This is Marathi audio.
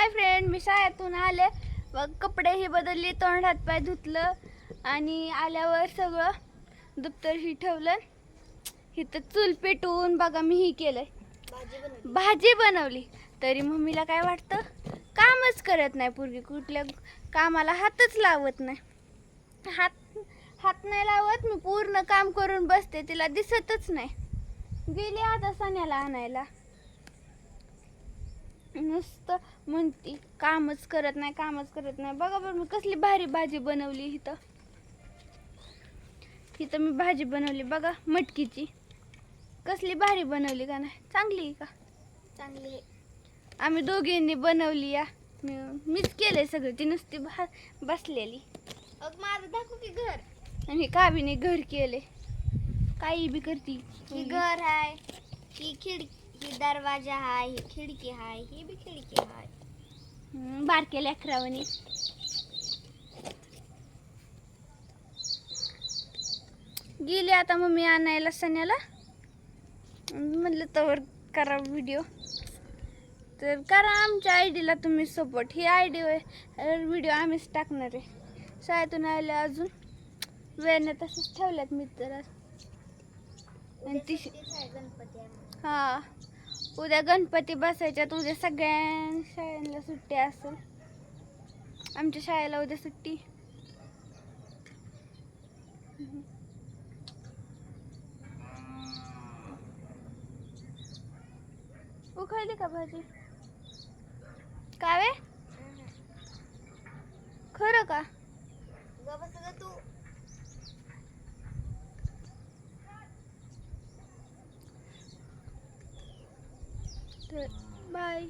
हाय फ्रेंड मी शाळेतून आले. मग कपडे ही बदलली तोंड हात पाय धुतलं आणि आल्यावर सगळं दप्तर ही ठेवलं. इथं चूल पेटवून बघा मी ही बनवली. भाजी बनवली. तरी मम्मीला काय वाटतं? कामच करत नाही पूर्वी कुठल्या कामाला हातच लावत नाही. हात हात नाही लावत मी पूर्ण काम करून बसते. तिला दिसतच नाही. गेली आता सण्याला आणायला. नुसतं म्हणती कामच करत नाही कामच करत नाही. बघा बरं मी कसली भारी भाजी बनवली इथं. इथं मी भाजी बनवली बघा मटकीची. कसली भारी बनवली का नाही? चांगली आहे का? चांगली आम्ही दोघींनी बनवली या. मी मीच केलंय सगळं ती नुसती भा बसलेली. अग माझं दाखव की घर. आणि काबीने घर केले काही बी करती. ही घर हाय ही खिडकी. ही दरवाजा हाय ही खिडकी हाय ही बी खिडकी हाय. हम्म, बारके लेकरावानी गेली आता मम्मी आणायला सण्याला. म्हणलं तर करा व्हिडिओ तर करा आमच्या आय डीला तुम्ही सपोर्ट ही आय डी व्हिडिओ आम्हीच टाकणार आहे. शाळेतून आले अजून. वेळने तसंच ठेवल्यात मी तर. आणि ती गणपती आहे. हा. उद्या गणपती बसायच्यात उद्या सगळ्या शाळांना सुट्टी असेल. आमच्या शाळेला उद्या सुट्टी. उखळली का भाजी? कावे खरं का? तू. Bye.